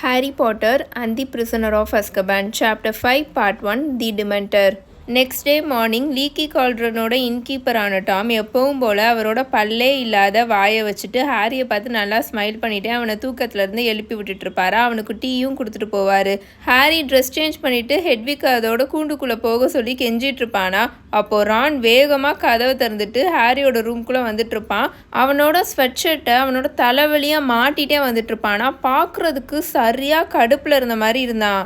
Harry Potter and the Prisoner of Azkaban, Chapter 5, Part 1 The Dementor. Next day morning Leaky கால்ட்ரனோட இன்கீப்பரான Tom எப்பவும் போல் அவரோட பல்லே இல்லாத வாயை வச்சுட்டு ஹாரியை பார்த்து நல்லா ஸ்மைல் பண்ணிவிட்டு அவனை தூக்கத்துலேருந்து எழுப்பி விட்டுட்டுருப்பாரு. அவனுக்கு டீயும் கொடுத்துட்டு போவார். ஹாரி ட்ரெஸ் சேஞ்ச் பண்ணிவிட்டு ஹெட்விக் அதோட கூண்டுக்குள்ளே போக சொல்லி கெஞ்சிட்டு இருப்பானா ரான் வேகமாக கதவை திறந்துட்டு ஹாரியோட ரூம்குள்ளே வந்துட்டுருப்பான். அவனோட ஸ்வெட் ஷர்ட்டை அவனோட தலைவலியாக மாட்டிகிட்டே வந்துட்டு இருப்பானா பார்க்குறதுக்கு சரியாக கடுப்பில் இருந்த மாதிரி இருந்தான்.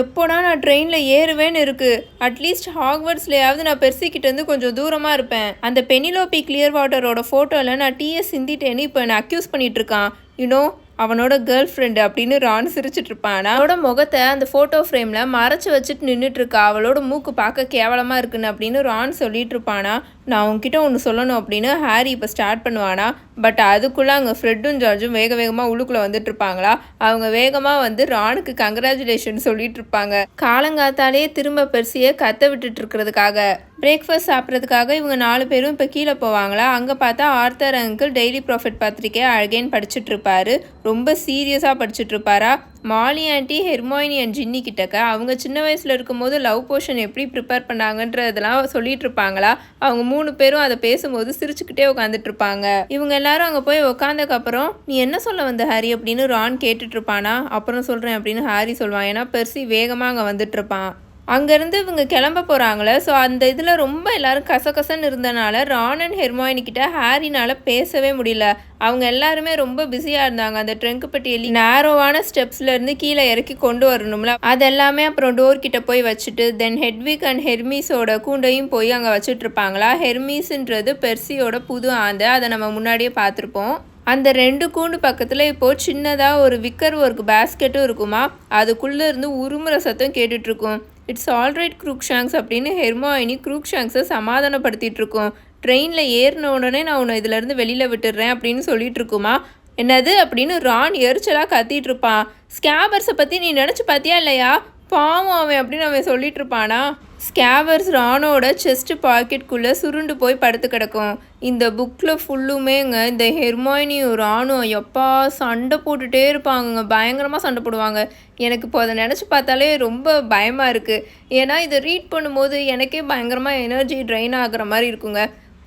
எப்போடா நான் ட்ரெயினில் ஏறுவேன்னு இருக்குது அட்லீஸ்ட் ஹாக்வர்ட்ஸ்லையாவது நான் பெர்சிக்கிட்டேருந்து கொஞ்சம் தூரமாக இருப்பேன். அந்த பெனிலோபி கிளியர் வாட்டரோட ஃபோட்டோவில் நான் டிஎஸ் சிந்திட்டேன்னு இப்போ என்னை அக்யூஸ் பண்ணிகிட்ருக்கான் இருக்கான். யூனோ அவனோட கேர்ள் ஃப்ரெண்டு அப்படின்னு ரான் சிரிச்சிட்டு இருப்பான். அவனோட முகத்தை அந்த ஃபோட்டோ ஃப்ரேமில் மறைச்சு வச்சுட்டு நின்றுட்டு இருக்கா. அவளோட மூக்கு பார்க்க கேவலமாக இருக்குன்னு அப்படின்னு ரான் சொல்லிட்டு இருப்பானா. நான் உங்ககிட்ட ஒன்று சொல்லணும் அப்படின்னு ஹாரி இப்போ ஸ்டார்ட் பண்ணுவானா? பட் அதுக்குள்ளே அங்கே ஃப்ரெட்டும் ஜார்ஜும் வேக வேகமாக உள்ளுக்குள்ளே வந்துட்டு இருப்பாங்களா? அவங்க வேகமாக வந்து ரானுக்கு கங்க்ராச்சுலேஷன் சொல்லிட்டு இருப்பாங்க. காலங்காத்தாலே திரும்ப பெருசியை கத்த விட்டுட்டு இருக்கிறதுக்காக. பிரேக்ஃபாஸ்ட் சாப்பிட்றதுக்காக இவங்க நாலு பேரும் இப்போ கீழே போவாங்களா? அங்கே பார்த்தா ஆர்த்தர் அங்கிள் டெய்லி ப்ராஃபிட் பத்திரிக்கையை அகைன் படிச்சுட்டு இருப்பாரு. ரொம்ப சீரியஸாக படிச்சுட்டு இருப்பாரா? Molly aunty Hermione and Ginny கிட்டக்க. அவங்க சின்ன வயசில் இருக்கும்போது லவ் போர்ஷன் எப்படி ப்ரிப்பேர் பண்ணாங்கன்றதெல்லாம் சொல்லிட்டு இருப்பாங்களா? அவங்க மூணு பேரும் அதை பேசும்போது சிரிச்சுக்கிட்டே உட்காந்துட்டு இருப்பாங்க. இவங்க எல்லாரும் அங்கே போய் உட்காந்தக்கப்புறம் நீ என்ன சொல்ல வந்த ஹாரி? அப்படின்னு ரான் கேட்டுட்டு இருப்பானா. அப்புறம் சொல்கிறேன் அப்படின்னு ஹாரி சொல்லுவான். ஏன்னா பெர்சி வேகமாக அங்கே வந்துட்டு இருப்பான். அங்கேருந்து இவங்க கிளம்ப போகிறாங்களே. ஸோ அந்த இதில் ரொம்ப எல்லாரும் கசகசன்னு இருந்தனால ரான் அண்ட் ஹெர்மாயினிக்கிட்ட ஹாரினால் பேசவே முடியல. அவங்க எல்லாருமே ரொம்ப பிஸியாக இருந்தாங்க. அந்த ட்ரெங்க் பெட்டியில் நேரோவான ஸ்டெப்ஸ்லேருந்து கீழே இறக்கி கொண்டு வரணும்ல. அதெல்லாமே அப்புறம் டோர் கிட்ட போய் வச்சுட்டு தென் ஹெட்விக் அண்ட் ஹெர்மீஸோட கூண்டையும் போய் அங்கே வச்சுட்ருப்பாங்களா ஹெர்மீஸ்ன்றது பெர்சியோட புது ஆந்தை. அதை நம்ம முன்னாடியே பார்த்துருப்போம். அந்த ரெண்டு கூண்டு பக்கத்தில் இப்போது சின்னதாக ஒரு விக்கர் ஒர்க் பேஸ்கெட்டும் இருக்குமா? அதுக்குள்ளே இருந்து உருமுறை சத்தம் கேட்டுட்ருக்கும் இட்ஸ் ஆல்ரைட் குரூக்ஷாங்ஸ் அப்படின்னு ஹெர்மாயினி குரூக் சமாதானப்படுத்திகிட்டு இருக்கோம் ட்ரெயினில் ஏறின உடனே நான் உன்னை இதுலேருந்து வெளியில் விட்டுடுறேன் அப்படின்னு சொல்லிட்டு இருக்குமா என்னது? அப்படின்னு ரான் எரிச்சலாக கத்திட்டு இருப்பான் ஸ்கேபர்ஸை பற்றி நீ நினச்சி பார்த்தியா இல்லையா? பாவம் அவன் அப்படின்னு அவன் சொல்லிட்டு இருப்பானா ஸ்கேவர்ஸ் ராணோட செஸ்ட் பாக்கெட்குள்ளே சுருண்டு போய் படுத்து கிடக்கும். இந்த புக்கில் ஃபுல்லுமேங்க இந்த ஹெர்மாயினியும் ராணும் எப்பா சண்டை போட்டுகிட்டே இருப்பாங்கங்க. பயங்கரமாக சண்டை போடுவாங்க. எனக்கு இப்போ அதை நினச்சி பார்த்தாலே ரொம்ப பயமாக இருக்குது ஏன்னா இதை ரீட் பண்ணும்போது எனக்கே பயங்கரமாக எனர்ஜி ட்ரைன் ஆகிற மாதிரி இருக்குங்க.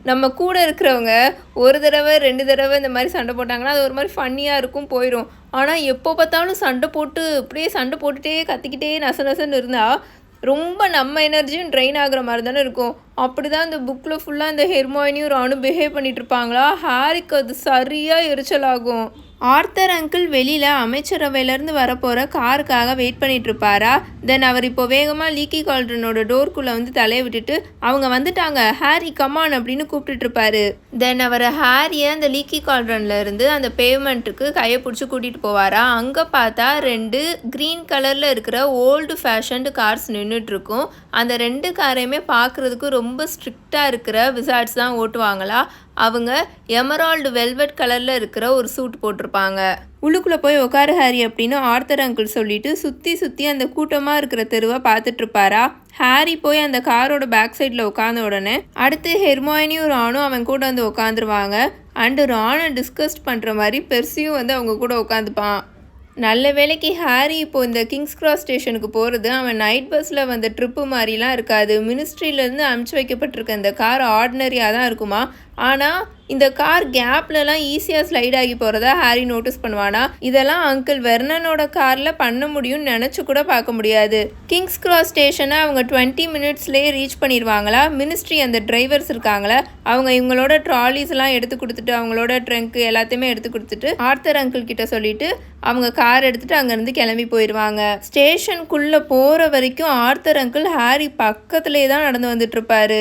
நம்ம கூட இருக்கிறவங்க ஒரு தடவை ரெண்டு தடவை இந்த மாதிரி சண்டை போட்டாங்கன்னா அது ஒரு மாதிரி ஃபன்னியாக இருக்கும் போயிடும் ஆனால் எப்போ பார்த்தாலும் சண்டை போட்டு அப்படியே சண்டை போட்டுகிட்டே கத்திக்கிட்டே நச நசன்னு இருந்தால் ரொம்ப நம்ம எனர்ஜியும் ட்ரெயின் ஆகுற மாதிரி தானே இருக்கும். அப்படி தான் இந்த புக்கில் ஃபுல்லாக இந்த ஹெர்மாயினியும் ராணும் பிஹேவ் பண்ணிகிட்டு இருப்பாங்களா? ஹாரிக்கு அது சரியாக எரிச்சல் ஆகும் ஆர்த்தர் அங்கிள் வெளியில் அமைச்சரவையிலேருந்து வரப்போகிற காருக்காக வெயிட் பண்ணிகிட்ருப்பாரா தென் அவர் இப்போ வேகமாக லீக்கி கால்ட்ரனோட டோர்க்குள்ளே வந்து தலையை விட்டுட்டு அவங்க வந்துட்டாங்க ஹாரி கமான் அப்படின்னு கூப்பிட்டுட்ருப்பாரு தென் அவர் ஹாரியை அந்த லீக்கி கால்ட்ரன்லேருந்து அந்த பேமெண்ட்டுக்கு கையை பிடிச்சி கூட்டிகிட்டு போவாரா? அங்கே பார்த்தா ரெண்டு க்ரீன் கலரில் இருக்கிற ஓல்டு ஃபேஷன்டு கார்ஸ் நின்றுட்டுருக்கும் அந்த ரெண்டு காரையுமே பார்க்குறதுக்கு ரொம்ப ஸ்ட்ரிக்டாக இருக்கிற விசார்ட்ஸ் தான் ஓட்டுவாங்களா? அவங்க எமரால்டு வெல்வெட் கலரில் இருக்கிற ஒரு சூட் போட்டிருப்பாங்க. உள்ளுக்குள்ளே போய் உட்காரு ஹாரி அப்படின்னு ஆர்த்தர் அங்கிள் சொல்லிட்டு சுற்றி சுற்றி அந்த கூட்டமாக இருக்கிற தெருவை பார்த்துட்ருப்பாரா ஹாரி போய் அந்த காரோட பேக் சைடில் உட்காந்த உடனே அடுத்து ஹெர்மாயினியும் ராணும் அவன் கூட வந்து உட்காந்துருவாங்க அண்டு ரானை டிஸ்கஸ்ட் பண்ணுற மாதிரி பெர்சியும் வந்து அவங்க கூட உட்காந்துப்பான் நல்ல வேலைக்கு ஹாரி இப்போ இந்த கிங்ஸ் கிராஸ் ஸ்டேஷனுக்கு போகிறது அவன் நைட் பஸ்ஸில் வந்த ட்ரிப்பு மாதிரிலாம் இருக்காது. மினிஸ்ட்ரியிலேருந்து அனுப்பிச்சி வைக்கப்பட்டிருக்க இந்த கார் ஆர்டினரியாக தான் இருக்குமா? ஆனால் இந்த கார் கேப்லலாம் ஈஸியாக ஸ்லைட் ஆகி போகிறதா ஹாரி நோட்டீஸ் பண்ணுவானா? இதெல்லாம் அங்கிள் வெர்னனோட காரில் பண்ண முடியும்னு நினச்சி கூட பார்க்க முடியாது. கிங்ஸ் கிராஸ் ஸ்டேஷனை அவங்க டுவெண்ட்டி மினிட்ஸ்லேயே ரீச் பண்ணிடுவாங்களா? மினிஸ்ட்ரி அந்த டிரைவர்ஸ் இருக்காங்களா? அவங்க இவங்களோட ட்ராலிஸ் எல்லாம் எடுத்து கொடுத்துட்டு அவங்களோட ட்ரங்க் எல்லாத்தையுமே எடுத்து கொடுத்துட்டு ஆர்த்தர் அங்கிள் கிட்ட சொல்லிட்டு அவங்க கார் எடுத்துட்டு அங்கேருந்து கிளம்பி போயிடுவாங்க ஸ்டேஷனுக்குள்ளே போகிற வரைக்கும் ஆர்த்தர் அங்கிள் ஹாரி பக்கத்துலேயே தான் நடந்து வந்துட்டு இருப்பாரு.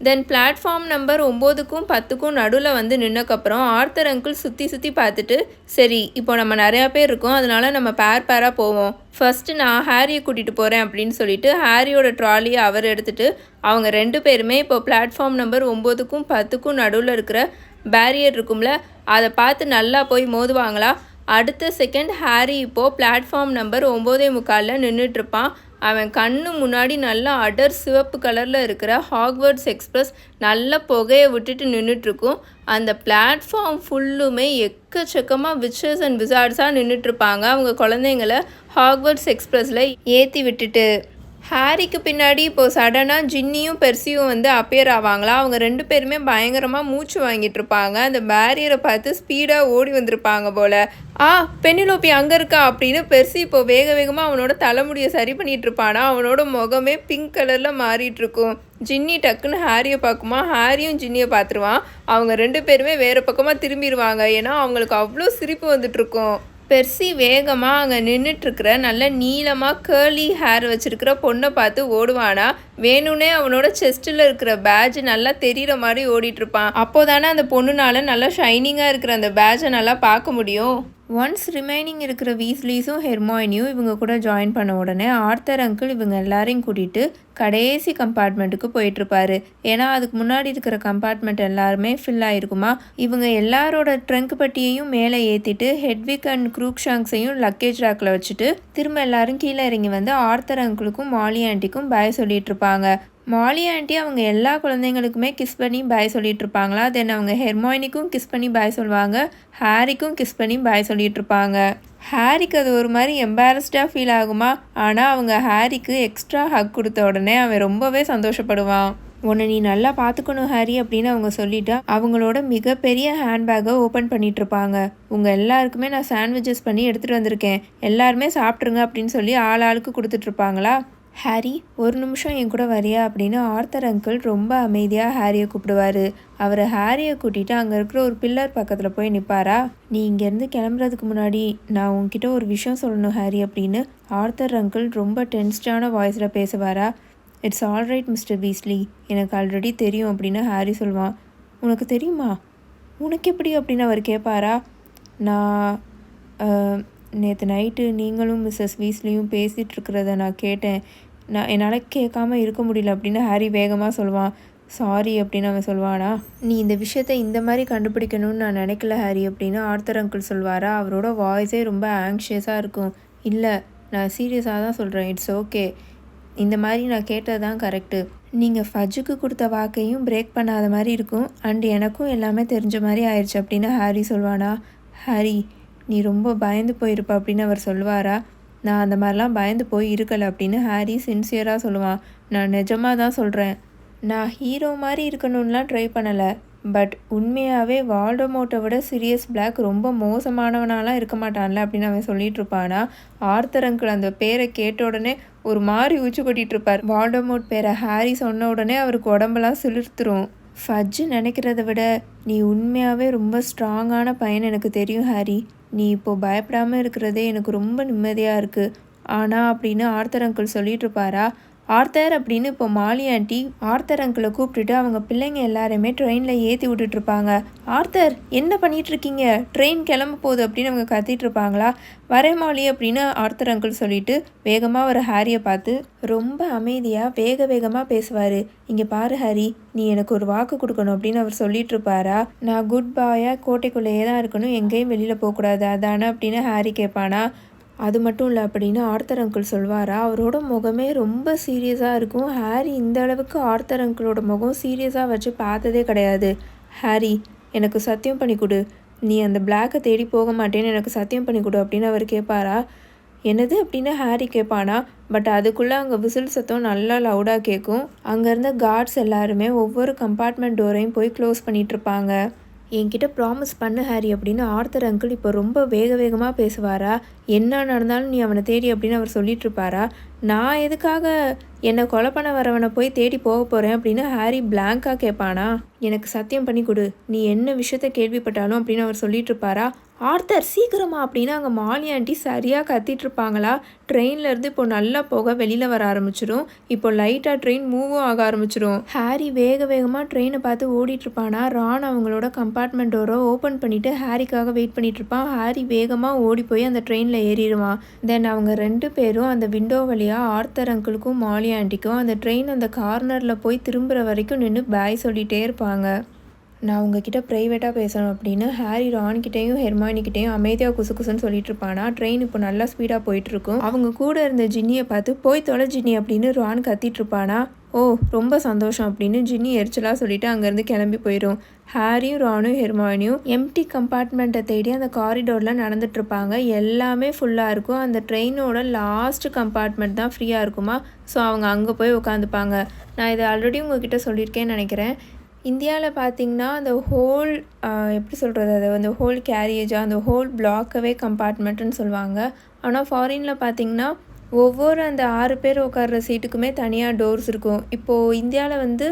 தென் பிளாட்ஃபார்ம் நம்பர் ஒம்போதுக்கும் பத்துக்கும் நடுவில் வந்து நின்னக்கப்புறம் ஆர்த்தர் அங்கிள் சுற்றி சுற்றி பார்த்துட்டு சரி இப்போ நம்ம நிறையா பேர் இருக்கோம் அதனால நம்ம பேர் பேராக போவோம். ஃபஸ்ட்டு நான் ஹாரியை கூட்டிகிட்டு போகிறேன் அப்படின்னு சொல்லிட்டு ஹாரியோட ட்ராலியை அவர் எடுத்துகிட்டு அவங்க ரெண்டு பேருமே இப்போ பிளாட்ஃபார்ம் நம்பர் ஒம்போதுக்கும் பத்துக்கும் நடுவில் இருக்கிற பேரியர் இருக்கும்ல அதை பார்த்து நல்லா போய் மோதுவாங்களா? அடுத்த செகண்ட் ஹாரி இப்போது பிளாட்ஃபார்ம் நம்பர் ஒம்போதே முக்காலில் நின்றுட்டுருப்பான் அவன் கண்ணு முன்னாடி நல்லா அடர் சிவப்பு கலரில் இருக்கிற ஹாக்வர்ட்ஸ் எக்ஸ்பிரஸ் நல்ல புகையை விட்டுட்டு நின்றுட்டுருக்கும் அந்த பிளாட்ஃபார்ம் ஃபுல்லுமே எக்கச்சக்கமாக விச்சர்ஸ் அண்ட் விசார்ட்ஸாக நின்றுட்டுருப்பாங்க அவங்க குழந்தைங்கள ஹாக்வர்ட்ஸ் எக்ஸ்பிரஸில் ஏற்றி விட்டுட்டு. ஹாரிக்கு பின்னாடி இப்போது சடனாக ஜின்னியும் பெர்சியும் வந்து அப்பியர் ஆவாங்களா? அவங்க ரெண்டு பேருமே பயங்கரமாக மூச்சு வாங்கிட்டு இருப்பாங்க. அந்த பேரியரை பார்த்து ஸ்பீடாக ஓடி வந்திருப்பாங்க போல். ஆ பெண்ணிலோப்பி அங்கே இருக்கா அப்படின்னு பெர்சி இப்போ வேக வேகமாக அவனோட தலைமுடியை சரி பண்ணிட்டு இருப்பானா? அவனோட முகமே பிங்க் கலரில் மாறிட்டு இருக்கும். ஜின்னி டக்குன்னு ஹாரியை பார்க்குமா? ஹாரியும் ஜின்னியை பார்த்துருவான். அவங்க ரெண்டு பேருமே வேறு பக்கமாக திரும்பிடுவாங்க. ஏன்னா அவங்களுக்கு அவ்வளோ சிரிப்பு வந்துட்டு இருக்கும். பெர்சி வேகமாக அங்கே நின்றுட்டுருக்கிற நல்ல நீளமாக கேர்லி ஹேர் வச்சுருக்கிற பொண்ணை பார்த்து ஓடுவானா? வேணும்னே அவனோட செஸ்ட்டில் இருக்கிற பேட்ச் நல்லா தெரிகிற மாதிரி ஓடிட்டுருப்பான் அப்போ தானே அந்த பொண்ணுனால நல்லா ஷைனிங்காக இருக்கிற அந்த பேட்சை நல்லா பார்க்க முடியும்? ஒன்ஸ் ரிமைனிங் இருக்கிற வீஸ்லீஸும் ஹெர்மாயினியும் இவங்க கூட ஜாயின் பண்ண உடனே ஆர்த்தர் அங்கிள் இவங்க எல்லாரையும் கூட்டிகிட்டு கடைசி கம்பார்ட்மெண்ட்டுக்கு போயிட்டுருப்பாரு. ஏன்னா அதுக்கு முன்னாடி இருக்கிற கம்பார்ட்மெண்ட் எல்லாருமே ஃபில் ஆகிருக்குமா இவங்க எல்லாரோட ட்ரங்க் பட்டியையும் மேலே ஏற்றிட்டு ஹெட்விக் அண்ட் குரூக்ஷாங்ஸையும் லக்கேஜ் ரேக்கில் வச்சுட்டு திரும்ப எல்லாரும் கீழே இறங்கி வந்து ஆர்த்தர் அங்கிளுக்கும் மாலி ஆண்டிக்கும் பாய் சொல்லிட்டு இருப்பாங்க மாலி ஆண்டி அவங்க எல்லா குழந்தைங்களுக்குமே கிஸ் பண்ணி பாய் சொல்லிட்டு இருப்பாங்களா தென் அவங்க ஹெர்மாயினிக்கும் கிஸ் பண்ணி பாய் சொல்லுவாங்க ஹாரிக்கும் கிஸ் பண்ணி பாய் சொல்லிட்டு இருப்பாங்க ஹாரிக்கு அது ஒரு மாதிரி எம்பாரஸ்டாக ஃபீல் ஆகுமா? ஆனால் அவங்க ஹாரிக்கு எக்ஸ்ட்ரா ஹக் கொடுத்த உடனே அவன் ரொம்பவே சந்தோஷப்படுவான். உன்னை நீ நல்லா பார்த்துக்கணும் ஹாரி அப்படின்னு அவங்க சொல்லிட்டு அவங்களோட மிகப்பெரிய ஹேண்ட்பேக்கை ஓப்பன் பண்ணிட்டு இருப்பாங்க உங்கள் எல்லாருக்குமே நான் சாண்ட்விச்சஸ் பண்ணி எடுத்துகிட்டு வந்திருக்கேன். எல்லாருமே சாப்பிட்ருங்க அப்படின்னு சொல்லி ஆள் ஆளுக்கு கொடுத்துட்ருப்பாங்களா ஹாரி ஒரு நிமிஷம் என் கூட வரியா அப்படின்னு ஆர்த்தர் அங்கிள் ரொம்ப அமைதியாக ஹாரியை கூப்பிடுவார். அவர் ஹாரியை கூட்டிகிட்டு அங்கே இருக்கிற ஒரு பில்லர் பக்கத்தில் போய் நிற்பாரா நீ இங்கேருந்து கிளம்புறதுக்கு முன்னாடி நான் உன்கிட்ட ஒரு விஷயம் சொல்லணும் ஹாரி அப்படின்னு ஆர்த்தர் அங்கிள் ரொம்ப டென்ஸ்டான வாய்ஸில் பேசுவாரா? It's alright mister Weasley. எனக்கு ஆல்ரெடி தெரியும் அப்படின்னு ஹாரி சொல்லுவான். உனக்கு தெரியுமா? உனக்கு எப்படி? அப்படின்னு அவர் கேட்பாரா? நான் நேற்று நைட்டு நீங்களும் மிஸ்ஸஸ் வீஸ்லியும் பேசிகிட்டு இருக்கிறத நான் கேட்டேன். நான் என்னால் கேட்காம இருக்க முடியல அப்படின்னு ஹாரி வேகமாக சொல்லுவான் சாரி அப்படின்னு அவன் சொல்வானா. நீ இந்த விஷயத்த இந்த மாதிரி கண்டுபிடிக்கணும்னு நான் நினைக்கல ஹாரி அப்படின்னு ஆர்த்தர் அங்கிள் சொல்வாரா. அவரோட வாய்ஸே ரொம்ப ஆங்ஷியஸாக இருக்கும். இல்லை நான் சீரியஸாக தான் சொல்கிறேன் இட்ஸ் ஓகே இந்த மாதிரி நான் கேட்டது தான் கரெக்டு நீங்கள் ஃபஜ்ஜுக்கு கொடுத்த வாக்கையும் பிரேக் பண்ணாத மாதிரி இருக்கும். அண்ட் எனக்கும் எல்லாமே தெரிஞ்ச மாதிரி ஆயிடுச்சு அப்படின்னு ஹாரி சொல்வானா. ஹாரி நீ ரொம்ப பயந்து போயிருப்ப அப்படின்னு அவர் சொல்லுவாரா நான் அந்த மாதிரிலாம் பயந்து போய் இருக்கலை அப்படின்னு ஹாரி சின்சியராக சொல்லுவான். நான் நிஜமாக தான் சொல்கிறேன் நான் ஹீரோ மாதிரி இருக்கணும்லாம் ட்ரை பண்ணலை. பட் உண்மையாகவே வால்டமோட்டை விட சீரியஸ் பிளாக் ரொம்ப மோசமானவனாலாம் இருக்க மாட்டான்ல அப்படின்னு அவன் சொல்லிட்டு இருப்பானா. ஆர்த்தர் அங்கிள் அந்த பேரை கேட்ட உடனே ஒரு மாதிரி உச்சி கொட்டிட்டு இருப்பார். வால்டமோட் பேரை ஹாரி சொன்ன உடனே அவருக்கு உடம்பெல்லாம் சிலிர்த்துரும். ஃபஜ்ஜு நினைக்கிறத விட நீ உண்மையாகவே ரொம்ப ஸ்ட்ராங்கான பையன் எனக்கு தெரியும் ஹாரி. நீ இப்போது பயப்படாமல் இருக்கிறதே எனக்கு ரொம்ப நிம்மதியாக இருக்குது ஆனால் அப்படின்னு ஆர்த்தர் அங்கிள் சொல்லிட்டு இருப்பாரா? ஆர்த்தர் அப்படின்னு இப்போ மாலி ஆண்டி ஆர்த்தர் அங்கிளை கூப்பிட்டுட்டு அவங்க பிள்ளைங்க எல்லாருமே ட்ரெயினில் ஏற்றி விட்டுட்ருப்பாங்க ஆர்த்தர் என்ன பண்ணிகிட்ருக்கீங்க இருக்கீங்க ட்ரெயின் கிளம்ப போகுது அப்படின்னு அவங்க கத்திட்டு இருப்பாங்களா வரே மாலி அப்படின்னு ஆர்த்தர் அங்கிள் சொல்லிட்டு வேகமாக ஒரு ஹாரியை பார்த்து ரொம்ப அமைதியாக வேக வேகமாக பேசுவார். இங்கே பாரு ஹாரி நீ எனக்கு ஒரு வாக்கு கொடுக்கணும் அப்படின்னு அவர் சொல்லிட்டு இருப்பாரா நான் குட் பாயாக கோட்டைக்குள்ளேயே தான் இருக்கணும் எங்கேயும் வெளியில் போகக்கூடாது அதானே அப்படின்னு ஹாரி கேட்பானா? அது மட்டும் இல்லை அப்படின்னு ஆர்த்தர் அங்கிள் சொல்வாரா? அவரோட முகமே ரொம்ப சீரியஸாக இருக்கும். ஹாரி இந்த அளவுக்கு ஆர்த்தர் அங்கிளோட முகம் சீரியஸாக வச்சு பார்த்ததே கிடையாது. ஹாரி எனக்கு சத்தியம் பண்ணி கொடு. நீ அந்த பிளாக்கை தேடி போக மாட்டேன்னு எனக்கு சத்தியம் பண்ணி கொடு அப்படின்னு அவர் கேட்பாரா என்னது அப்படின்னு ஹாரி கேட்பானா பட் அதுக்குள்ளே அங்கே விசில் சத்தம் நல்லா லவுடாக கேட்கும் அங்கேருந்த கார்ட்ஸ் எல்லாருமே ஒவ்வொரு கம்பார்ட்மெண்ட் டோரையும் போய் க்ளோஸ் பண்ணிகிட்ருப்பாங்க என்கிட்ட ப்ராமிஸ் பண்ணு ஹாரி அப்படின்னு ஆர்த்தர் அங்கிள் இப்போ ரொம்ப வேக வேகமாக பேசுவாரா? என்ன நடந்தாலும் நீ அவனை தேடி அப்படின்னு அவர் சொல்லிட்டு இருப்பாரா நான் எதுக்காக என்னை கொலை பண்ண வரவனை போய் தேடி போக போகிறேன் அப்படின்னு ஹாரி பிளாங்காக கேட்பானா? எனக்கு சத்தியம் பண்ணி கொடு. நீ என்ன விஷயத்த கேள்விப்பட்டாலும் அப்படின்னு அவர் சொல்லிட்டு இருப்பாரா ஆர்த்தர் சீக்கிரமா அப்படின்னு அங்கே மாலி ஆண்டி சரியாக கத்திட்டு இருப்பாங்களா ட்ரெயின்லேருந்து இப்போ நல்லா போக வெளியில் வர ஆரம்பிச்சிடும் இப்போ லைட்டாக ட்ரெயின் மூவும் ஆக ஆரம்பிச்சிடும் ஹாரி வேக வேகமாக ட்ரெயினை பார்த்து ஓடிட்டுருப்பானா? ரான் அவங்களோட கம்பார்ட்மெண்ட் டோரை ஓப்பன் பண்ணிவிட்டு ஹாரிக்காக வெயிட் பண்ணிகிட்ருப்பான் இருப்பான் ஹாரி வேகமாக ஓடி போய் அந்த ட்ரெயினில் ஏறிடுவான். தென் அவங்க ரெண்டு பேரும் அந்த விண்டோ வழியாக ஆர்த்தர் அங்கிளுக்கும் மாலி ஆண்டிக்கும் அந்த ட்ரெயின் அந்த கார்னரில் போய் திரும்புகிற வரைக்கும் நின்று பாய் சொல்லிகிட்டே இருப்பாங்க. நான் உங்ககிட்ட ப்ரைவேட்டாக பேசணும் அப்படின்னு ஹாரி ரான்கிட்டேயும் ஹெர்மானிக்கிட்டேயும் அமைதியாக குசு குசுன்னு சொல்லிட்டு இருப்பானா? ட்ரெயின் இப்போ நல்லா ஸ்பீடாக போயிட்டுருக்கும். அவங்க கூட இருந்த ஜின்னியை பார்த்து போய் தொலை ஜின்னி அப்படின்னு ரான் கத்திட்டு இருப்பானா? ஓ ரொம்ப சந்தோஷம் அப்படின்னு ஜின்னி எரிச்சலாக சொல்லிட்டு அங்கேருந்து கிளம்பி போயிடும் ஹாரியும் ரானும் ஹெர்மானியும் எம்டி கம்பார்ட்மெண்ட்டை தேடி அந்த காரிடோரில் நடந்துட்டுருப்பாங்க எல்லாமே ஃபுல்லாக இருக்கும். அந்த ட்ரெயினோட லாஸ்ட் கம்பார்ட்மெண்ட் தான் ஃப்ரீயாக இருக்குமா? ஸோ அவங்க அங்கே போய் உட்காந்துப்பாங்க நான் இதை ஆல்ரெடி உங்ககிட்ட சொல்லியிருக்கேன்னு நினைக்கிறேன். இந்தியாவில் பார்த்தீங்கன்னா அந்த ஹோல் எப்படி சொல்கிறது அது? அந்த ஹோல் கேரியேஜாக அந்த ஹோல் பிளாக்கவே கம்பார்ட்மெண்ட்டுன்னு சொல்லுவாங்க. ஆனால் ஃபாரினில் பார்த்திங்கன்னா ஒவ்வொரு அந்த ஆறு பேர் உட்கார்ற சீட்டுக்குமே தனியாக டோர்ஸ் இருக்கும். இப்போது இந்தியாவில் வந்து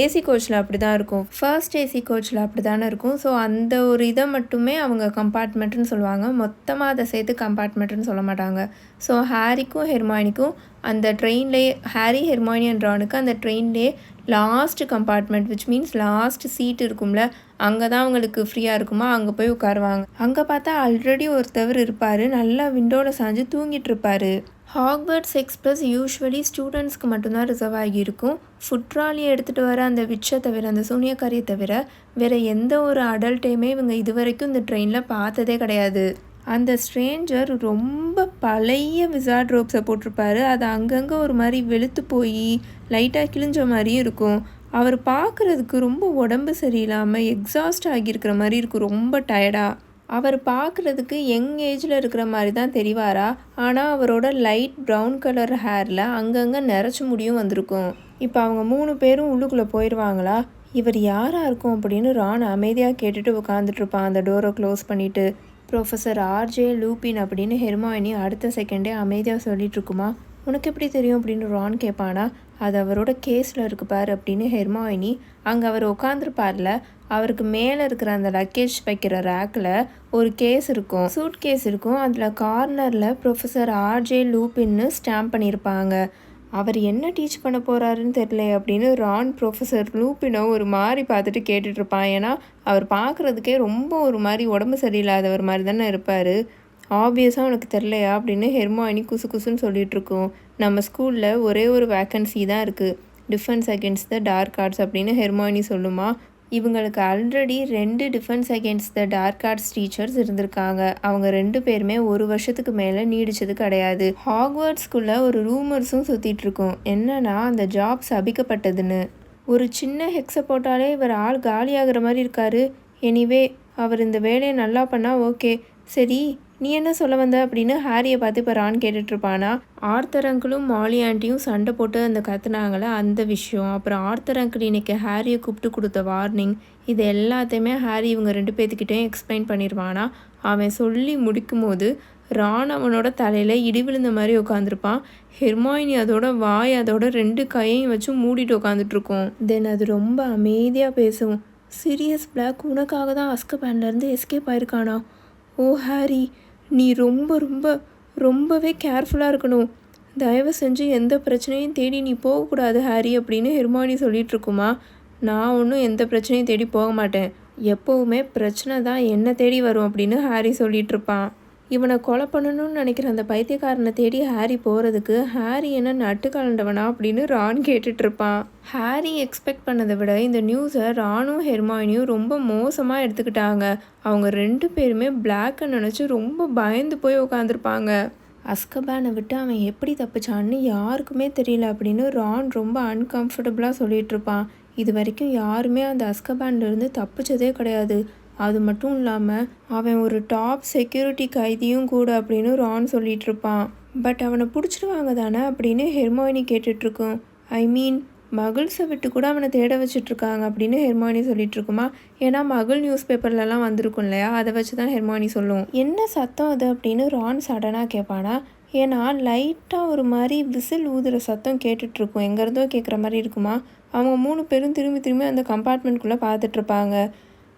ஏசி கோச்சில் அப்படி தான் இருக்கும். ஃபர்ஸ்ட் ஏசி கோச்சில் அப்படி தானே இருக்கும். ஸோ அந்த ஒரு இதை மட்டுமே அவங்க கம்பார்ட்மெண்ட்டுன்னு சொல்லுவாங்க. மொத்தமாக அதை சேர்த்து கம்பார்ட்மெண்ட்டுன்னு சொல்ல மாட்டாங்க. ஸோ ஹாரிக்கும் ஹெர்மானிக்கும் அந்த ட்ரெயின்லேயே ஹாரி ஹெர்மானி அண்ட் ரானுக்கு அந்த ட்ரெயின்லேயே last compartment which means last seat இருக்கும்ல அங்கே தான் அவங்களுக்கு ஃப்ரீயாக இருக்குமா? அங்கே போய் உட்காருவாங்க. அங்கே பார்த்தா ஆல்ரெடி ஒருத்தவர் இருப்பார். நல்லா விண்டோவில் சாஞ்சு தூங்கிட்டு இருப்பார். ஹாக்வர்ட்ஸ் எக்ஸ்பிரஸ் யூஸ்வலி ஸ்டூடெண்ட்ஸ்க்கு மட்டும்தான் ரிசர்வ் ஆகியிருக்கும். ஃபுட்ராலியை எடுத்துகிட்டு வர அந்த விட்சை தவிர அந்த சூனியக்காரியை தவிர வேறு எந்த ஒரு அடல்ட்டையுமே இவங்க இது வரைக்கும் இந்த ட்ரெயினில் பார்த்ததே கிடையாது. அந்த ஸ்ட்ரேஞ்சர் ரொம்ப பழைய விசார்ட் ரோப்ஸை போட்டிருப்பாரு. அது அங்கங்கே ஒரு மாதிரி வெளுத்து போய் லைட்டாக கிழிஞ்ச மாதிரியும் இருக்கும். அவர் பார்க்குறதுக்கு ரொம்ப உடம்பு சரியில்லாமல் எக்ஸாஸ்ட் ஆகியிருக்கிற மாதிரி இருக்கும். ரொம்ப டயர்டாக அவர் பார்க்குறதுக்கு யங் ஏஜில் இருக்கிற மாதிரி தான் தெரிவாரா? ஆனால் அவரோட லைட் ப்ரௌன் கலர் ஹேரில் அங்கங்கே நிறச்சி முடியும் வந்திருக்கும். இப்போ அவங்க மூணு பேரும் உள்ளுக்குள்ளே போயிடுவாங்களா இவர் யாராக இருக்கும் அப்படின்னு ரான் அமைதியாக கேட்டுட்டு உட்காந்துட்ருப்பான் அந்த டோரை க்ளோஸ் பண்ணிவிட்டு ப்ரொஃபஸர் ஆர்ஜே லூபின் அப்படின்னு ஹெர்மாயினி அடுத்த செகண்டே அமைதியாக சொல்லிகிட்ருக்குமா உனக்கு எப்படி தெரியும் அப்படின்னு ரான் கேட்பானா? அது அவரோட கேஸில் இருக்கு பார் அப்படின்னு ஹெர்மாயினி அங்கே அவர் உட்காந்துருப்பார்ல அவருக்கு மேலே இருக்கிற அந்த லக்கேஜ் வைக்கிற ரேக்கில் ஒரு கேஸ் இருக்கும். சூட் கேஸ் இருக்கும். அதில் கார்னரில் ப்ரொஃபஸர் ஆர்ஜே லூபின்னு ஸ்டாம்ப் பண்ணியிருப்பாங்க. அவர் என்ன டீச் பண்ண போகிறாருன்னு தெரில அப்படின்னு ரான் ப்ரொஃபஸர் லூப்பினோ ஒரு மாதிரி பார்த்துட்டு கேட்டுட்ருப்பான் ஏன்னா அவர் பார்க்குறதுக்கே ரொம்ப ஒரு மாதிரி உடம்பு சரியில்லாதவர் மாதிரி தானே இருப்பார். ஆப்வியஸாக உனக்கு தெரிலையா அப்படின்னு ஹெர்மாயினி குசு குசுன்னு சொல்லிகிட்ருக்கோம் நம்ம ஸ்கூலில் ஒரே ஒரு வேக்கன்சி தான் இருக்குது defence against the dark arts அப்படின்னு ஹெர்மாயினி சொல்லுமா? இவங்களுக்கு ஆல்ரெடி ரெண்டு defence against the dark arts teachers இருந்திருக்காங்க. அவங்க ரெண்டு பேருமே ஒரு வருஷத்துக்கு மேலே நீடிச்சது கிடையாது. ஹாக்வர்ட்ஸ்குள்ளே ஒரு ரூமர்ஸும் சுற்றிட்டு இருக்கும் என்னன்னா அந்த ஜாப் சபிக்கப்பட்டதுன்னு ஒரு சின்ன ஹெக்ஸை போட்டாலே இவர் ஆள் காலியாகிற மாதிரி இருக்காரு. எனிவே அவர் இந்த வேலையை நல்லா பண்ணால் ஓகே சரி நீ என்ன சொல்ல வந்த அப்படின்னு ஹாரியை பார்த்து இப்போ ரான் கேட்டுட்ருப்பானா? ஆர்த்தர் அங்கிளும் மாலி ஆண்டியும் சண்டை போட்டு அந்த கத்துனாங்களே அந்த விஷயம். அப்புறம் ஆர்த்தர் அங்கிள் இன்னைக்கு ஹாரியை கூப்பிட்டு கொடுத்த வார்னிங் இது எல்லாத்தையுமே ஹாரி இவங்க ரெண்டு பேர்த்துக்கிட்டையும் எக்ஸ்பிளைன் பண்ணிடுவானா அவன் சொல்லி முடிக்கும் போது ரான் அவனோட தலையில் இடி விழுந்த மாதிரி உட்காந்துருப்பான் ஹெர்மாயினி அதோட வாய் அதோட ரெண்டு கையையும் வச்சு மூடிட்டு உட்காந்துட்ருக்கோம் தென் அது ரொம்ப அமைதியாக பேசும். சீரியஸ் பிளாக் உனக்காக தான் அஸ்கபேன்லேருந்து எஸ்கேப் ஆயிருக்கானா? ஓ ஹாரி நீ ரொம்ப ரொம்ப ரொம்பவே கேர்ஃபுல்லாக இருக்கணும். தயவு செஞ்சு எந்த பிரச்சனையும் தேடி நீ போகக்கூடாது ஹாரி அப்படின்னு ஹெர்மானி சொல்லிட்டு இருக்குமா நான் ஒன்றும் எந்த பிரச்சனையும் தேடி போக மாட்டேன். எப்போவுமே பிரச்சனை தான் என்ன தேடி வரும் அப்படின்னு ஹாரி சொல்லிகிட்ருப்பான் இவனை கொலை பண்ணணும்னு நினைக்கிற அந்த பைத்தியக்காரனை தேடி ஹாரி போகிறதுக்கு ஹாரி என்ன நட்டு கலண்டவனா அப்படின்னு ரான் கேட்டுட்ருப்பான். ஹாரி எக்ஸ்பெக்ட் பண்ணதை விட இந்த நியூஸை ராணும் ஹெர்மாயினியும் ரொம்ப மோசமாக எடுத்துக்கிட்டாங்க. அவங்க ரெண்டு பேருமே பிளாக்கை நினச்சி ரொம்ப பயந்து போய் உட்காந்துருப்பாங்க அஸ்கபேனை விட்டு அவன் எப்படி தப்பிச்சான்னு யாருக்குமே தெரியல அப்படின்னு ரான் ரொம்ப அன்கம்ஃபர்டபுளாக சொல்லிட்டு இருப்பான் இது வரைக்கும் யாருமே அந்த அஸ்கபான்லேருந்து தப்பிச்சதே கிடையாது. அது மட்டும் இல்லாமல் அவன் ஒரு டாப் செக்யூரிட்டி கைதியும் கூட அப்படின்னு ரான் சொல்லிட்டு இருப்பான் பட் அவனை பிடிச்சிடுவாங்க தானே அப்படின்னு ஹெர்மாயினி கேட்டுட்ருக்கோம் ஐ மீன் மகிழ்ஸை விட்டு கூட அவனை தேட வச்சுட்ருக்காங்க அப்படின்னு ஹெர்மானி சொல்லிட்டு இருக்குமா ஏன்னா மகள் நியூஸ் பேப்பர்லலாம் வந்திருக்கும் இல்லையா? அதை வச்சு தான் ஹெர்மானி சொல்லுவோம் என்ன சத்தம் அது அப்படின்னு ரான் சடனாக கேட்பானா ஏன்னா லைட்டாக ஒரு மாதிரி விசில் ஊதுற சத்தம் கேட்டுட்ருக்கும் எங்கேருந்தோ கேட்குற மாதிரி இருக்குமா? அவங்க மூணு பேரும் திரும்பி திரும்பி அந்த கம்பார்ட்மெண்ட்குள்ளே பார்த்துட்ருப்பாங்க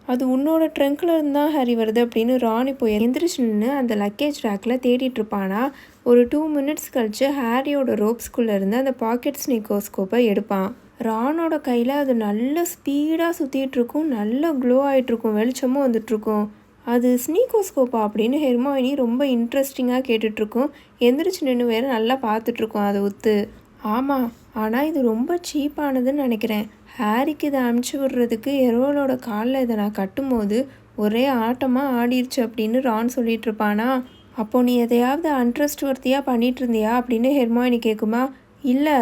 அது உன்னோட ட்ரங்க்கில் இருந்தால் ஹரி வருது அப்படின்னு ராணி போய் எந்திரிச்சு நின்று அந்த லக்கேஜ் ரேக்கில் தேடிட்டு இருப்பானா. ஒரு டூ மினிட்ஸ் கழிச்சு ஹாரியோட ரோப்ஸ்குள்ளே இருந்து அந்த பாக்கெட் ஸ்னீக்கோஸ்கோப்பை எடுப்பான். ரானோட கையில் அது நல்ல ஸ்பீடாக சுற்றிட்டுருக்கும் நல்ல க்ளோ ஆகிட்டுருக்கும் வெளிச்சமும் வந்துட்டுருக்கும் அது ஸ்னீக்கோஸ்கோப்பா அப்படின்னு ஹெர்மாயினி ரொம்ப இன்ட்ரெஸ்டிங்காக கேட்டுட்ருக்கோம் எந்திரிச்சு நின்று வேறு நல்லா பார்த்துட்ருக்கோம் அதை ஒத்து. ஆமாம் ஆனால் இது ரொம்ப சீப்பானதுன்னு நினைக்கிறேன். ஹாரிக்கு இதை அமுச்சு விடுறதுக்கு எரோலோட காலில் இதை நான் கட்டும்போது ஒரே ஆட்டமாக ஆடிருச்சு அப்படின்னு ரான் சொல்லிட்டு இருப்பானா? அப்போ நீ எதையாவது அன்ட்ரஸ்ட் ஒர்த்தியாக பண்ணிகிட்டு இருந்தியா அப்படின்னு ஹெர்மாயினி கேட்குமா இல்லை.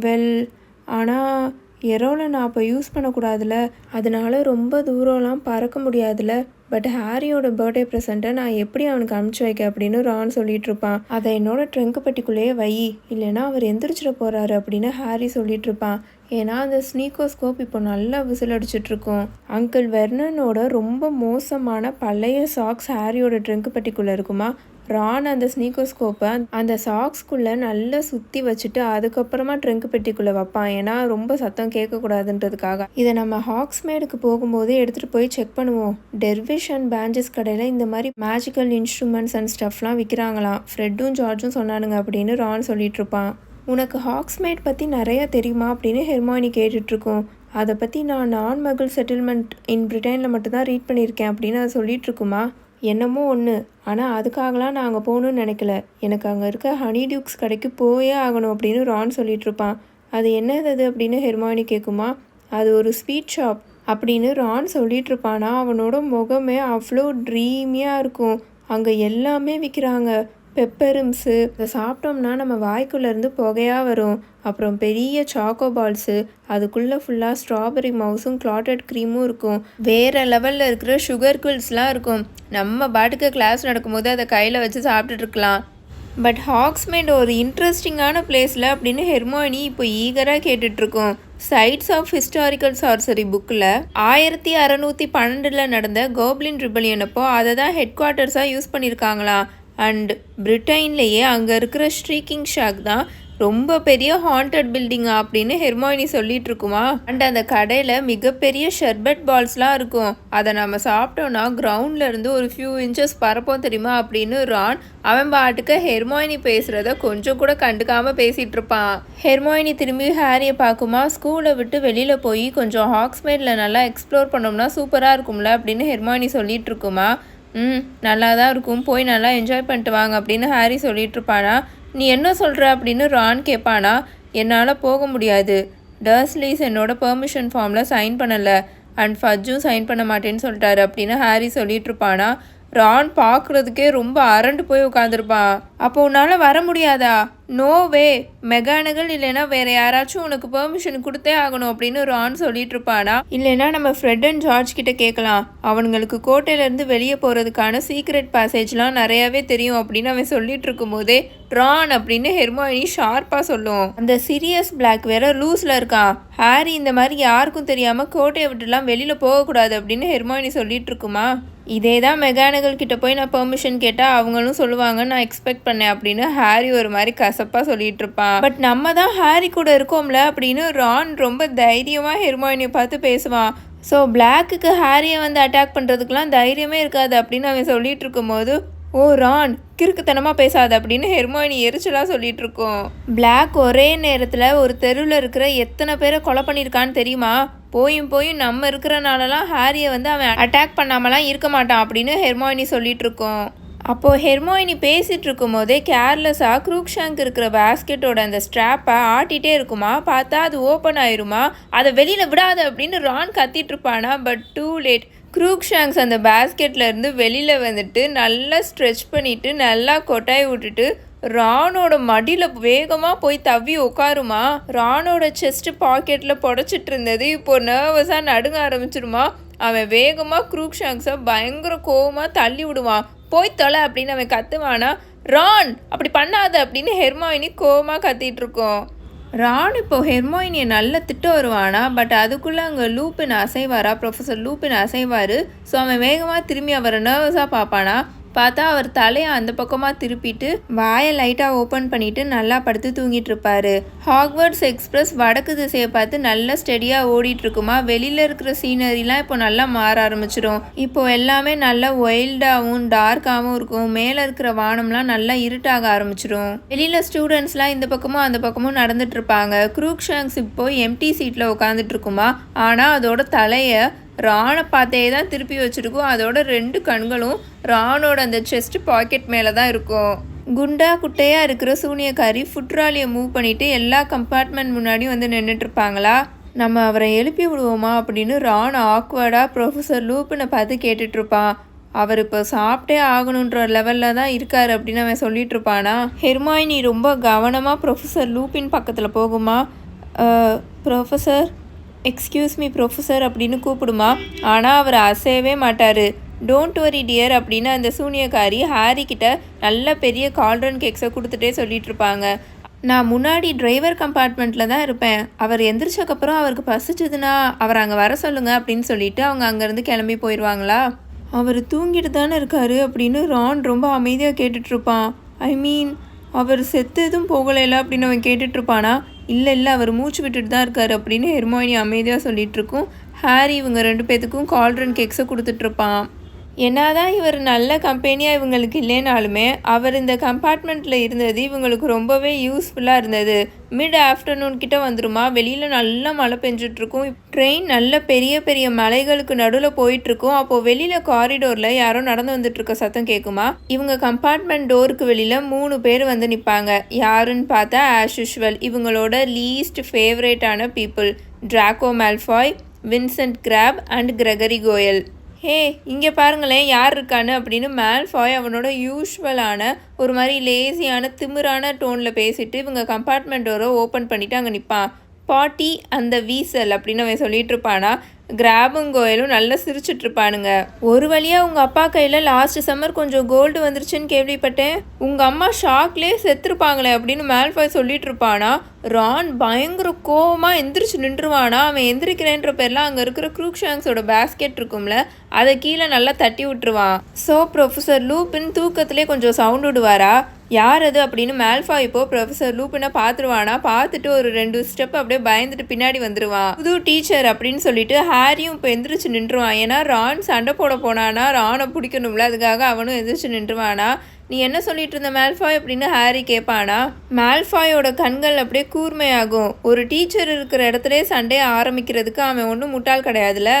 வெல். ஆனால் எரோலை நான் அப்போ யூஸ் பண்ணக்கூடாதுல? அதனால ரொம்ப தூரம்லாம் பறக்க முடியாதுல? பட் ஹாரியோட பர்த்டே ப்ரெசண்ட்டை நான் எப்படி அவனுக்கு அனுப்பிச்சு வைக்க அப்படின்னு ரான் சொல்லிட்டு இருப்பான். அதை என்னோட ட்ரங்க் பெட்டிக்குள்ளேயே வை. இல்லைன்னா அவர் எந்திரிச்சிட போறாரு அப்படின்னு ஹாரி சொல்லிட்டு இருப்பான். ஏன்னா அந்த ஸ்னீக்கோஸ்கோப் இப்போ நல்லா விசில் அடிச்சிட்ருக்கோம் அங்கிள் வெர்னனோட ரொம்ப மோசமான பழைய சாக்ஸ் ஹாரியோட ட்ரங்க் பெட்டிக்குள்ளே இருக்குமா? ரான் அந்த ஸ்னீக்கோஸ்கோப்பை அந்த சாக்ஸ்குள்ளே நல்லா சுற்றி வச்சுட்டு அதுக்கப்புறமா ட்ரங்க் பெட்டிக்குள்ளே வைப்பான். ஏன்னா ரொம்ப சத்தம் கேட்கக்கூடாதுன்றதுக்காக. இதை நம்ம ஹாக்ஸ்மேடுக்கு போகும்போது எடுத்துகிட்டு போய் செக் பண்ணுவோம். டெர்விஷ் அண்ட் பேஞ்சஸ் கடையில் இந்த மாதிரி மேஜிக்கல் இன்ஸ்ட்ருமெண்ட்ஸ் அண்ட் ஸ்டஃப்லாம் விற்கிறாங்களாம் ஃப்ரெட்டும் ஜார்ஜும் சொன்னானுங்க அப்படின்னு ரான் சொல்லிட்டு இருப்பான். உனக்கு ஹாக்ஸ்மேட் பற்றி நிறையா தெரியுமா அப்படின்னு ஹெர்மானி கேட்டுட்ருக்கோம் அதை பற்றி நான் நான் மகள் செட்டில்மெண்ட் இன் பிரிட்டனில் மட்டும்தான் ரீட் பண்ணியிருக்கேன் அப்படின்னு அதை சொல்லிட்டு இருக்குமா? என்னமோ ஒன்று ஆனால் அதுக்காகலாம் நான் அங்கே போகணும்னு நினைக்கல. எனக்கு அங்கே இருக்க ஹனி டியூக்ஸ் கடைக்கு போயே ஆகணும் அப்படின்னு ரான் சொல்லிட்டு இருப்பான். அது என்னது அது அப்படின்னு ஹெர்மானி கேட்குமா அது ஒரு ஸ்வீட் ஷாப் அப்படின்னு ரான் சொல்லிட்டு இருப்பானா? அவனோட முகமே அவ்வளோ ட்ரீமியாக இருக்கும். அங்கே எல்லாமே விற்கிறாங்க பெப்பரும்ஸு இதை சாப்பிட்டோம்னா நம்ம வாய்க்குள்ளேருந்து புகையாக வரும். அப்புறம் பெரிய சாக்கோ பால்ஸு அதுக்குள்ளே ஃபுல்லாக ஸ்ட்ராபெரி மவுஸும் கிளாட்டட் க்ரீமும் இருக்கும். வேறு லெவலில் இருக்கிற சுகர் குல்ஸ்லாம் இருக்கும். நம்ம பாட்டுக்கு கிளாஸ் நடக்கும்போது அதை கையில் வச்சு சாப்பிட்டுட்ருக்கலாம் பட் ஹாக்ஸ்மேண்ட் ஒரு இன்ட்ரெஸ்டிங்கான பிளேஸில் அப்படின்னு ஹெர்மோனி இப்போ ஈகராக கேட்டுட்ருக்கோம். சைட்ஸ் ஆஃப் ஹிஸ்டாரிக்கல் சார்சரி புக்கில் ஆயிரத்தி அறநூற்றி பன்னெண்டில் நடந்த கோப்ளின் ரிபலியன் அப்போ அதை தான் ஹெட் குவார்ட்டர்ஸாக யூஸ் பண்ணியிருக்காங்களாம். அண்ட் பிரிட்டன்லேயே அங்கே இருக்கிற ஸ்ட்ரீக்கிங் ஷாக் தான் ரொம்ப பெரிய ஹாண்டட் பில்டிங்கா அப்படின்னு ஹெர்மாயினி சொல்லிட்டு இருக்குமா? அண்ட் அந்த கடையில் மிகப்பெரிய ஷெர்பட் பால்ஸ்லாம் இருக்கும். அதை நம்ம சாப்பிட்டோன்னா கிரவுண்ட்ல இருந்து ஒரு ஃபியூ இன்ச்சஸ் பரப்போம் தெரியுமா அப்படின்னு ரான் அவன் பாட்டுக்கு ஹெர்மாயினி பேசுகிறத கொஞ்சம் கூட கண்டுக்காம பேசிட்டு இருப்பான். ஹெர்மாயினி திரும்பி ஹாரியை பார்க்குமா? ஸ்கூலை விட்டு வெளியில் போய் கொஞ்சம் ஹாக்ஸ்மேட்ல நல்லா எக்ஸ்ப்ளோர் பண்ணோம்னா சூப்பராக இருக்கும்ல அப்படின்னு ஹெர்மாயினி சொல்லிட்டு இருக்குமா? ம் நல்லா தான் இருக்கும். போய் நல்லா என்ஜாய் பண்ணிட்டு வாங்க அப்படின்னு ஹாரி சொல்லிட்டு இருப்பானா நீ என்ன சொல்கிற அப்படின்னு ரான் கேட்பானா? என்னால் போக முடியாது. டர்ஸ்லீஸ் என்னோட பெர்மிஷன் ஃபார்மில் சைன் பண்ணலை. அண்ட் ஃபஜ்ஜும் சைன் பண்ண மாட்டேன்னு சொல்லிட்டாரு அப்படின்னு ஹாரி சொல்லிட்டு இருப்பானா ரான் பார்க்குறதுக்கே ரொம்ப அரண்டு போய் உட்காந்துருப்பான் அப்போ உன்னால் வர முடியாதா? நோ வே மெகானகள் இல்லைன்னா வேற யாராச்சும் உனக்கு பெர்மிஷன் கொடுத்தே ஆகணும் அப்படின்னு ரான் சொல்லிட்டு இருப்பானா இல்லைன்னா நம்ம ஃப்ரெட் அண்ட் ஜார்ஜ் கிட்ட கேட்கலாம். அவனுங்களுக்கு கோட்டையிலேருந்து வெளியே போகிறதுக்கான சீக்ரெட் பேசேஜ்லாம் நிறையாவே தெரியும் அப்படின்னு அவன் சொல்லிட்டு இருக்கும்போதே ரான் அப்படின்னு ஹெர்மாயினி ஷார்ப்பாக சொல்லும். அந்த சீரியஸ் பிளாக் வேற லூஸில் இருக்கான் ஹாரி இந்த மாதிரி யாருக்கும் தெரியாமல் கோட்டையை விட்டுலாம் வெளியில் போகக்கூடாது அப்படின்னு ஹெர்மாயினி சொல்லிட்டு இருக்குமா இதே தான் மெக்கானிக்கல் கிட்டே போய் நான் பெர்மிஷன் கேட்டால் அவங்களும் சொல்லுவாங்க நான் எக்ஸ்பெக்ட் பண்ணேன் அப்படின்னு ஹாரி ஒரு மாதிரி கசப்பாக சொல்லிட்டு இருப்பான். பட் நம்ம தான் ஹாரி கூட இருக்கோம்ல அப்படின்னு ரான் ரொம்ப தைரியமாக ஹெர்மாயினியை பார்த்து பேசுவான். ஸோ பிளாக்குக்கு ஹாரியை வந்து அட்டாக் பண்ணுறதுக்கெலாம் தைரியமே இருக்காது அப்படின்னு அவன் சொல்லிட்டு இருக்கும்போது ஓ ரான் கிறுக்குத்தனமாக பேசாது அப்படின்னு ஹெர்மாயினி எரிச்சலாக சொல்லிட்டு இருக்கோம். பிளாக் ஒரே நேரத்தில் ஒரு தெருவில் இருக்கிற எத்தனை பேரை கொலை பண்ணியிருக்கான்னு தெரியுமா? போயும் போயும் நம்ம இருக்கிறனாலலாம் ஹாரியை வந்து அவன் அட்டாக் பண்ணாமலாம் இருக்க மாட்டான் அப்படின்னு ஹெர்மாயினி சொல்லிட்டு இருக்கோம் அப்போது ஹெர்மோயினி பேசிகிட்டு இருக்கும்போதே கேர்லெஸ்ஸாக குரூக்ஷாங்க் இருக்கிற பேஸ்கெட்டோட அந்த ஸ்ட்ராப்பை ஆட்டிகிட்டே இருக்குமா? பார்த்தா அது ஓப்பன் ஆயிருமா? அதை வெளியில் விடாது அப்படின்னு ரான் கத்திட்டு இருப்பானா பட் டூ லேட் குரூக்ஷாங்ஸ் அந்த பேஸ்கெட்ல இருந்து வெளியில் வந்துட்டு நல்லா ஸ்ட்ரெச் பண்ணிவிட்டு நல்லா கொட்டாய் விட்டுட்டு ராணோட மடியில் வேகமாக போய் தவி உட்காருமா ராணோட செஸ்ட் பாக்கெட்டில் புடச்சிட்டு இருந்தது. இப்போ நர்வஸாக நடுங்க ஆரம்பிச்சிருமா? அவன் வேகமாக க்ரூக்ஷாங்ஸை பயங்கர கோவமாக தள்ளி விடுவான். போய் தொலை அப்படின்னு அவன் கத்துவானா? ரான் அப்படி பண்ணாத அப்படின்னு ஹெர்மாயினி கோவமாக கத்திட்டு இருக்கோம். ரான் இப்போ ஹெர்மாயினியை நல்ல திட்டு வருவானா? பட் அதுக்குள்ளே அங்கே லூப்பின் அசைவாரா? ப்ரொஃபஸர் லூப்பின் அசைவார். ஸோ அவன் வேகமாக திரும்பி அவரை நர்வஸாக பார்ப்பானா? பார்த்தா அவர் தலையை அந்த பக்கமாக திருப்பிட்டு வாயை லைட்டாக ஓப்பன் பண்ணிட்டு நல்லா படுத்து தூங்கிட்டு இருப்பாரு ஹாக்வர்ட்ஸ் எக்ஸ்பிரஸ் வடக்கு திசையை பார்த்து நல்லா ஸ்டெடியாக ஓடிட்டு இருக்குமா வெளியில் இருக்கிற சீனரிலாம் இப்போ நல்லா மாற ஆரம்பிச்சிடும் இப்போ எல்லாமே நல்லா ஒயில்டாகவும் டார்க்காகவும் இருக்கும். மேலே இருக்கிற வானம்லாம் நல்லா இருட்டாக ஆரம்பிச்சிடும் வெளியில் ஸ்டூடெண்ட்ஸ்லாம் இந்த பக்கமும் அந்த பக்கமும் நடந்துட்டு இருப்பாங்க க்ரூக்ஷாங்ஸ் இப்போ எம்டி சீட்டில் உட்காந்துட்டு இருக்குமா ஆனால் அதோட தலையை ராணை பார்த்தே தான் திருப்பி வச்சுருக்கோம். அதோட ரெண்டு கண்களும் ராணோட அந்த செஸ்ட் பாக்கெட் மேலே தான் இருக்கும். குண்டா குட்டையாக இருக்கிற சூனியக்காரி ஃபுட்ராலியை மூவ் பண்ணிவிட்டு எல்லா கம்பார்ட்மெண்ட் முன்னாடியும் வந்து நின்றுட்டுருப்பாங்களா நம்ம அவரை எழுப்பி விடுவோமா அப்படின்னு ரான் ஆக்வர்டாக ப்ரொஃபஸர் லூப்பினை பார்த்து கேட்டுட்ருப்பான் அவர் இப்போ சாப்பிட்டே ஆகணுன்ற லெவலில் தான் இருக்கார் அப்படின்னு அவன் சொல்லிட்டு இருப்பானா? ஹெர்மாயினி ரொம்ப கவனமாக ப்ரொஃபஸர் லூப்பின் பக்கத்தில் போகுமா? ப்ரொஃபஸர் எக்ஸ்கியூஸ் மீ ப்ரொஃபஸர் அப்படின்னு கூப்பிடுமா? ஆனால் அவர் அசையவே மாட்டார். டோன்ட் வரி டியர் அப்படின்னு அந்த சூனியக்காரி ஹாரி கிட்ட நல்ல பெரிய கால்ரன் கேக்ஸை கொடுத்துட்டே சொல்லிட்டு இருப்பாங்க. நான் முன்னாடி டிரைவர் கம்பார்ட்மெண்ட்டில் தான் இருப்பேன். அவர் எந்திரிச்சக்கப்புறம் அவருக்கு பசிச்சதுன்னா அவர் அங்கே வர சொல்லுங்க அப்படின்னு சொல்லிட்டு அவங்க அங்கேருந்து கிளம்பி போயிடுவாங்களா அவர் தூங்கிட்டு தானே இருக்காரு அப்படின்னு ரான் ரொம்ப அமைதியாக கேட்டுட்ருப்பான் ஐ மீன் அவர் செத்து எதுவும் போகலைல அப்படின்னு அவன் கேட்டுட்ருப்பானா இல்லை இல்லை அவர் மூச்சு விட்டுட்டு தான் இருக்கார் அப்படின்னு ஹெர்மாயினி அமைதியாக சொல்லிகிட்ருக்கும் ஹாரி இவங்க ரெண்டு பேத்துக்கும் கால்ட்ரன் கேக்ஸை கொடுத்துட்ருப்பான் என்னதான் இவர் நல்ல கம்பெனியாக இவங்களுக்கு இல்லைனாலுமே அவர் இந்த கம்பார்ட்மெண்ட்டில் இருந்தது இவங்களுக்கு ரொம்பவே யூஸ்ஃபுல்லாக இருந்தது. மிட் ஆஃப்டர்நூன் கிட்ட வந்துருமா? வெளியில் நல்லா மழை பெஞ்சிட்ருக்கும். ட்ரெயின் நல்ல பெரிய பெரிய மலைகளுக்கு நடுவில் போயிட்டுருக்கும் அப்போது வெளியில் காரிடோரில் யாரோ நடந்து வந்துட்டுருக்க சத்தம் கேட்குமா இவங்க கம்பார்ட்மெண்ட் டோருக்கு வெளியில் மூணு பேர் வந்து நிற்பாங்க யாருன்னு பார்த்தா ஆஸ் யூஷுவல் இவங்களோட least ஃபேவரேட்டான people Draco Malfoy Vincent Crabbe and Gregory Goyle hey இங்கே பாருங்களேன் யார் இருக்கான்னு அப்படின்னு மேல்ஃபாய் அவனோட யூஷுவலான ஒரு மாதிரி லேசியான திமிரான டோனில் பேசிட்டு இவங்க கம்பார்ட்மெண்ட் டோரை ஓப்பன் பண்ணிவிட்டு அங்கே நிற்பான் பாட்டி அந்த வீசல் அப்படின்னு அவன் சொல்லிட்டு இருப்பானா? கிராபும் கோயலும் நல்லா சிரிச்சிட்டு இருப்பானுங்க ஒரு வழியாக உங்கள் அப்பா கையில் லாஸ்ட் சம்மர் கொஞ்சம் கோல்டு வந்துருச்சுன்னு கேள்விப்பட்டேன். உங்கள் அம்மா ஷாக்லேயே செத்துருப்பாங்களே அப்படின்னு மேல்பாய் சொல்லிட்டு இருப்பானா ரான் பயங்கர கோவமாக எந்திரிச்சு நின்றுவானா? அவன் எந்திரிக்கிறேன்ற பேர்லாம் அங்கே இருக்கிற க்ரூக்ஷாங்ஸோட பேஸ்கெட் இருக்கும்ல அதை கீழே நல்லா தட்டி விட்டுருவான். ஸோ ப்ரொஃபஸர் லூப்பின் தூக்கத்திலே கொஞ்சம் சவுண்ட் விடுவாரா? யார் அது அப்படின்னு மேல்ஃபா இப்போ ப்ரொஃபஸர் லூப்பினை பார்த்துருவானா? பார்த்துட்டு ஒரு ரெண்டு ஸ்டெப் அப்படியே பயந்துட்டு பின்னாடி வந்துடுவான் புது டீச்சர் அப்படின்னு சொல்லிட்டு ஹாரியும் இப்போ எந்திரிச்சு நின்றுவான். ஏன்னா ரான் சண்டை போட போனானா ரானை பிடிக்கணும்ல. அதுக்காக அவனும் எந்திரிச்சு நின்றுவானா? நீ என்ன சொல்லிட்டு இருந்த மேல்ஃபாய் அப்படின்னு ஹாரி கேட்பானா? மேல்ஃபாயோட கண்கள் அப்படியே கூர்மையாகும். ஒரு டீச்சர் இருக்கிற இடத்துல சண்டையை ஆரம்பிக்கிறதுக்கு அவன் ஒன்றும் முட்டாள் கிடையாதுல.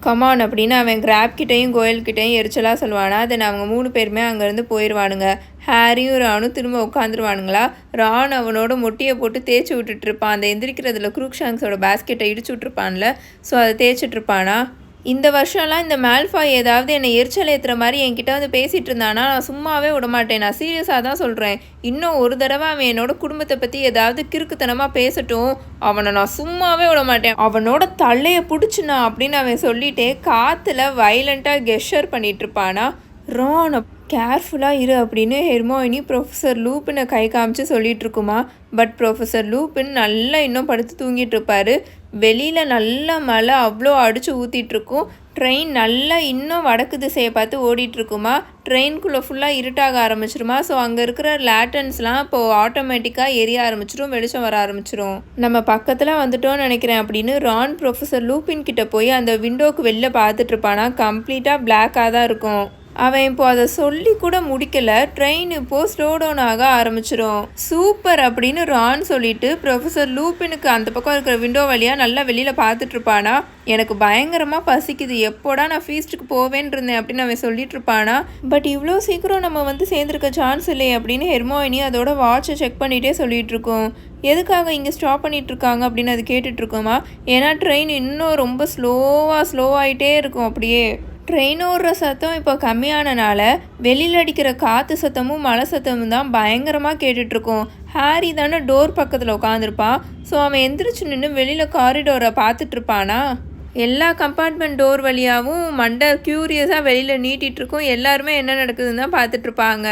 கமான் அப்படின்னு அவன் கிராப் கிட்டையும் கோயல் கிட்டையும் எரிச்சலாக சொல்லுவானா? தென் அவங்க மூணு பேருமே அங்கேருந்து போயிடுவானுங்க ஹாரியும் ராணும் திரும்ப உட்காந்துருவானுங்களா ரான் அவனோட மொட்டியை போட்டு தேய்ச்சி விட்டுட்டு இருப்பான் அந்த எந்திரிக்கிறதுல குரூக்ஷாங்ஸோட பேஸ்கெட்டை இடிச்சு விட்ருப்பான்ல ஸோ அதை தேய்ச்சிட்டு இருப்பானா இந்த வருஷம்லாம் இந்த மேல்ஃபாய் ஏதாவது என்னை எரிச்சல் ஏற்றுற மாதிரி என்கிட்ட வந்து பேசிகிட்டு இருந்தானா? நான் சும்மாவே விட மாட்டேன் நான் சீரியஸாக தான் சொல்கிறேன் இன்னும் ஒரு தடவை அவன் என்னோட குடும்பத்தை பற்றி ஏதாவது கிறுக்குத்தனமாக பேசட்டும். அவனை நான் சும்மாவே விட மாட்டேன் அவனோட தலையை பிடிச்சினா அப்படின்னு அவன் சொல்லிட்டே காற்றுல வைலண்ட்டாக கெஷர் பண்ணிகிட்ருப்பானா ரான் கேர்ஃபுல்லாக இரு அப்படின்னு ஹெர்மோயினி ப்ரொஃபஸர் லூப்பினை கை காமிச்சு சொல்லிட்டு இருக்குமா பட் ப்ரொஃபஸர் லூப்பின் நல்லா இன்னும் படுத்து தூங்கிட்டு இருப்பாரு வெளியில் நல்ல மழை அவ்வளோ அடித்து ஊற்றிட்டுருக்கும் ட்ரெயின் நல்லா இன்னும் வடக்கு திசையை பார்த்து ஓடிட்டுருக்குமா? ட்ரெயின்குள்ளே ஃபுல்லாக இருட்டாக ஆரம்பிச்சிருமா? ஸோ அங்கே இருக்கிற லேட்டன்ஸ்லாம் இப்போது ஆட்டோமேட்டிக்காக எரிய ஆரம்பிச்சிரும் வெளிச்சம் வர ஆரம்பிச்சிரும். நம்ம பக்கத்தில் வந்துட்டோம்னு நினைக்கிறேன் அப்படின்னு ரான் ப்ரொஃபஸர் லூப்பின் கிட்ட போய் அந்த விண்டோக்கு வெளில பார்த்துட்ருப்பானா கம்ப்ளீட்டாக பிளாக்காக தான் இருக்கும். அவன் இப்போ அதை சொல்லி கூட முடிக்கல. ட்ரெயின் இப்போ ஸ்லோ டவுன் ஆக ஆரம்பிச்சிடும் சூப்பர் அப்படின்னு ரான் சொல்லிட்டு ப்ரொஃபஸர் லூப்பினுக்கு அந்த பக்கம் இருக்கிற விண்டோ வழியாக நல்லா வெளியில் பார்த்துட்டு இருப்பானா? எனக்கு பயங்கரமாக பசிக்குது. எப்போடா நான் ஃபீஸ்ட்டுக்கு போவேன் இருந்தேன் அப்படின்னு அவன் சொல்லிட்டு இருப்பானா? பட் இவ்வளோ சீக்கிரம் நம்ம வந்து சேர்ந்துருக்க சான்ஸ் இல்லையே அப்படின்னு ஹெர்மோயினி அதோட வாட்சை செக் பண்ணிகிட்டே சொல்லிட்டு இருக்கோம். எதுக்காக இங்கே ஸ்டாப் பண்ணிட்டு இருக்காங்க அப்படின்னு அது கேட்டுட்ருக்கோமா ஏன்னா ட்ரெயின் இன்னும் ரொம்ப ஸ்லோவாக ஸ்லோவாகிட்டே இருக்கும் அப்படியே. ட்ரெயின் ஓடுற சத்தம் இப்போ கம்மியானனால வெளியில் அடிக்கிற காற்று சத்தமும் மழை சத்தமும் தான் பயங்கரமாக கேட்டுட்ருக்கோம். ஹாரி தானே டோர் பக்கத்தில் உட்காந்துருப்பான் ஸோ அவன் எந்திரிச்சு நின்று வெளியில் காரிடோரை பார்த்துட்ருப்பானா? எல்லா கம்பார்ட்மெண்ட் டோர் வழியாகவும் மண்டை க்யூரியஸாக வெளியில் நீட்டிகிட்ருக்கோம் எல்லாருமே என்ன நடக்குதுன்னு தான் பார்த்துட்ருப்பாங்க.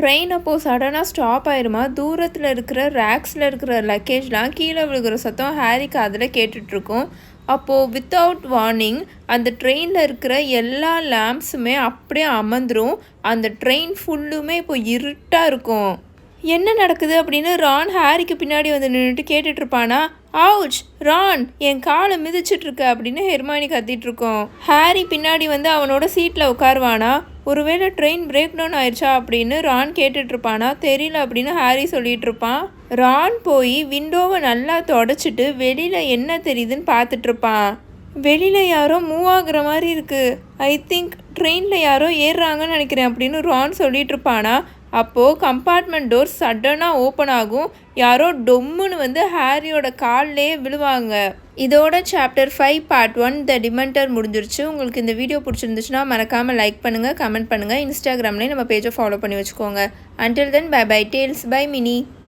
ட்ரெயின் அப்போது சடனாக ஸ்டாப் ஆயிருமா? தூரத்தில் இருக்கிற ரேக்ஸில் இருக்கிற லக்கேஜ்லாம் கீழே விழுகிற சத்தம் ஹாரி காதில் கேட்டுட்ருக்கோம். அப்போது வித்தவுட் வார்னிங் அந்த ட்ரெயினில் இருக்கிற எல்லா லேம்ப்ஸுமே அப்படியே அமர்ந்துடும் அந்த ட்ரெயின் ஃபுல்லுமே இப்போ இருட்டாக இருக்கும். என்ன நடக்குது அப்படின்னு ரான் ஹாரிக்கு பின்னாடி வந்து நின்றுட்டு கேட்டுட்ருப்பானா ஆவுச் ரான் என் காலை மிதிச்சிட்டுருக்கு அப்படின்னு ஹெர்மானி கத்திட்ருக்கோம். ஹாரி பின்னாடி வந்து அவனோட சீட்டில் உட்காருவானா ஒருவேளை ட்ரெயின் பிரேக் டவுன் ஆயிடுச்சா அப்படின்னு ரான் கேட்டுட்ருப்பானா தெரியல அப்படின்னு ஹாரி சொல்லிகிட்ருப்பான் ரான் போய் விண்டோவை நல்லா தொடச்சிட்டு வெளியில் என்ன தெரியுதுன்னு பார்த்துட்ருப்பான் வெளியில் யாரோ மூவ் ஆகுற மாதிரி இருக்குது ஐ திங்க் ட்ரெயினில் யாரோ ஏறுறாங்கன்னு நினைக்கிறேன் அப்படின்னு ரான் சொல்லிகிட்ருப்பானா இருப்பானா அப்போது கம்பார்ட்மெண்ட் டோர் சடனாக ஓப்பன் ஆகும். யாரோ டொம்முன்னு வந்து ஹாரியோட கால்லே விழுவாங்க. இதோட chapter five part one the Dementor முடிஞ்சிருச்சு. உங்களுக்கு இந்த வீடியோ பிடிச்சிருந்துச்சுன்னா மறக்காமல் லைக் பண்ணுங்கள் கமெண்ட் பண்ணுங்கள் இன்ஸ்டாகிராம்லேயும் நம்ம பேஜை ஃபாலோ பண்ணி வச்சுக்கோங்க. Until then bye bye Tales by Mini